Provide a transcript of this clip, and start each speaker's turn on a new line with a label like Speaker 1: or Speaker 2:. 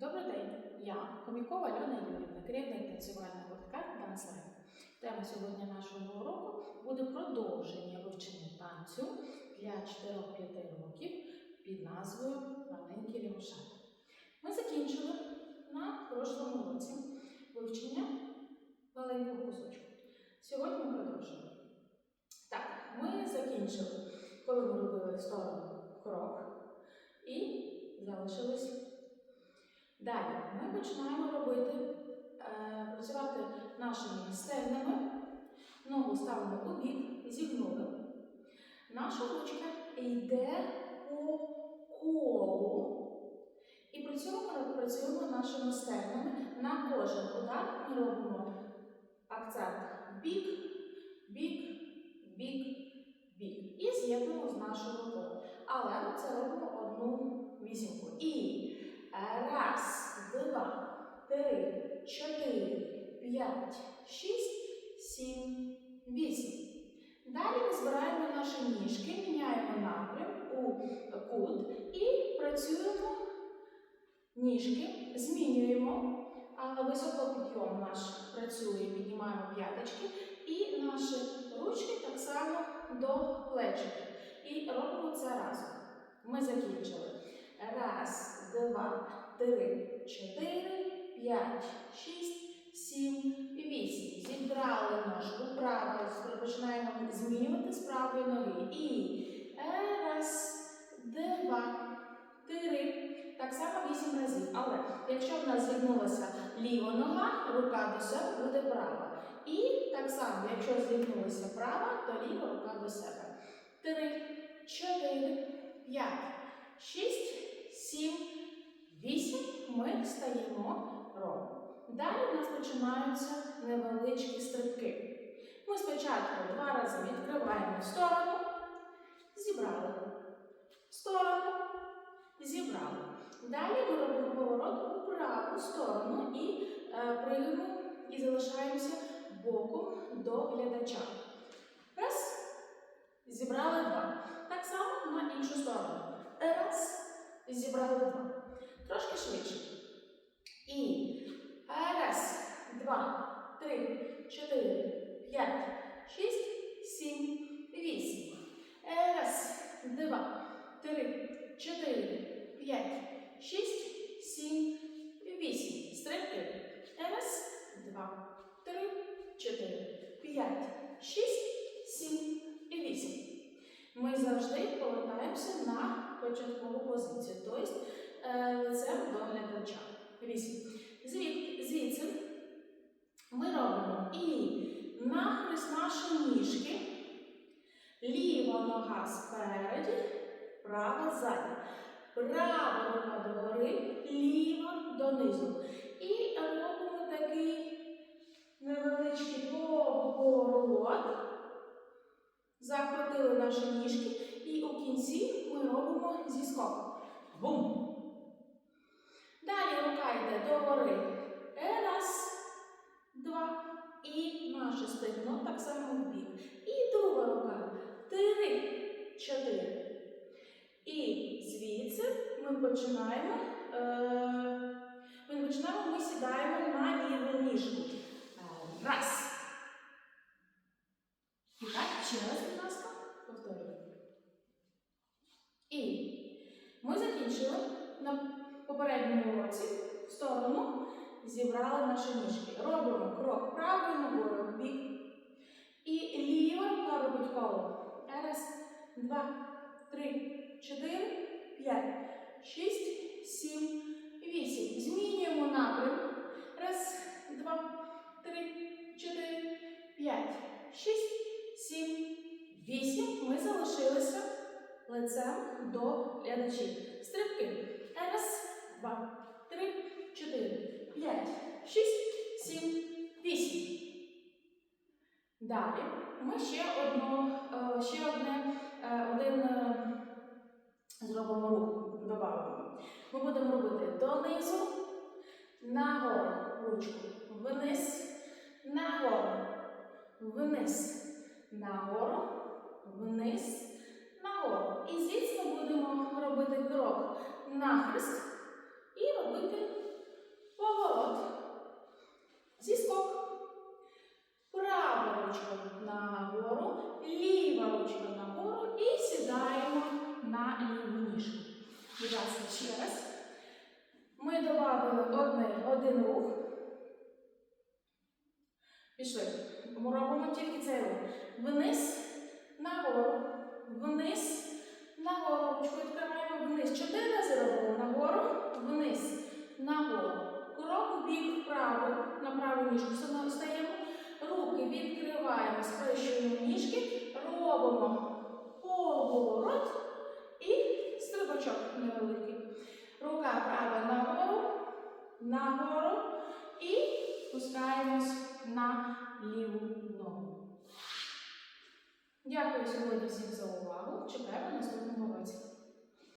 Speaker 1: Добрий день, я Хомікова Альона Юрівна, керівник танцювального гуртка «Данслайм». Тема сьогодні нашого уроку буде продовження вивчення танцю для 4-5 років під назвою Маленькі рівушати. Ми закінчили на прошлому році вивчення маленького кусочку. Сьогодні ми продовжуємо. Так, ми закінчили, коли ми робили в сторону крок і залишились Далі ми починаємо робити, е, працювати нашими стегнами, ногу ставимо у бік, зігнули. Наша ручка йде по колу. І при цьому працюємо нашими стегнами. На кожен удар ми робимо акцент бік, бік, бік, бік. І з'єднуємо з нашою рукою. Але ми це робимо одну вісімку. І Раз, два, три, чотири, п'ять, шість, сім, вісім. Далі ми збираємо наші ніжки, міняємо напрям у кут і працюємо ніжки, змінюємо, високопідйом наш працює, піднімаємо п'яточки і наші ручки так само до плечиків. І робимо це разом. Ми закінчили. Раз, два, три, чотири, п'ять, шість, сім, вісім. Зібрали ножку право. Починаємо змінювати з правої ноги. І раз, два, три. Так само вісім разів. Але якщо в нас зігнулася ліва нога, рука до себе буде права. І так само, якщо зігнулася права, то ліва рука до себе. Три, чотири, п'ять, шість. Сім, вісім ми стаємо ровно. Далі у нас починаються невеличкі стрибки. Ми спочатку два рази відкриваємо сторону, зібрали. Сторону, зібрали. Далі ми робимо поворот у праву сторону і е, приймемо і залишаємося боком до глядача. Раз. Зібрали два. Так само на іншу сторону. Раз. Зібрали два. Трошки швидше. І раз, два, три, чотири, п'ять, шість, сім, вісім. Раз, два, три, чотири, п'ять, шість, сім, вісім. Стрибки. Раз, два, три, чотири, п'ять, шість, сім, і вісім. Ми завжди повертаємося на початкову позицію, 8. Звідси ми робимо і нахрест наші ніжки, ліва нога спереді, права ззаді. Права нога догори, ліва донизу. І робимо такий невеличкий поворот. Закрутили наші ніжки. І у кінці ми робимо зі скоком. Бум! Далі рука йде догори. Раз, два. І наше стегно так само в бік. І друга рука. Три, чотири. І звідси ми починаємо. Е, ми починаємо, ми сідаємо на ліву ніжку. Раз. І так, ще раз, будь ласка, повторюємо. І ми закінчили попередньому уроці в сторону, зібрали наші ніжки. Робимо крок правою ногою в бік. І ліва рука робить коло. Раз, два, три, чотири, п'ять, шість, сім, вісім. Змінюємо напрям. Раз, два, три, чотири, п'ять, шість, сім, вісім. Ми залишилися лицем до глядачів. Ще одне, е, один е, зробимо рух, додамо. Ми будемо робити донизу, нагору ручку, вниз, нагору, вниз, нагору, вниз, нагору. І звідси будемо робити крок нахрест на ліву ніжку. Будь ласка, ще раз. Ми додали один рух. Пішли. Ми робимо тільки цей рух. Вниз, нагору, вниз, нагору. Ручку відкриваємо вниз. Чотири рази робимо нагору, вниз, нагору. Крок в бік вправо, на праву ніжку стаємо. Руки відкриваємо, схрещуємо ніжки, робимо поворот і стрибочок невеликий. Рука нагору, нагору і спускаємось на ліву ногу. Дякую сьогодні всім за увагу. Чекаємо наступного році.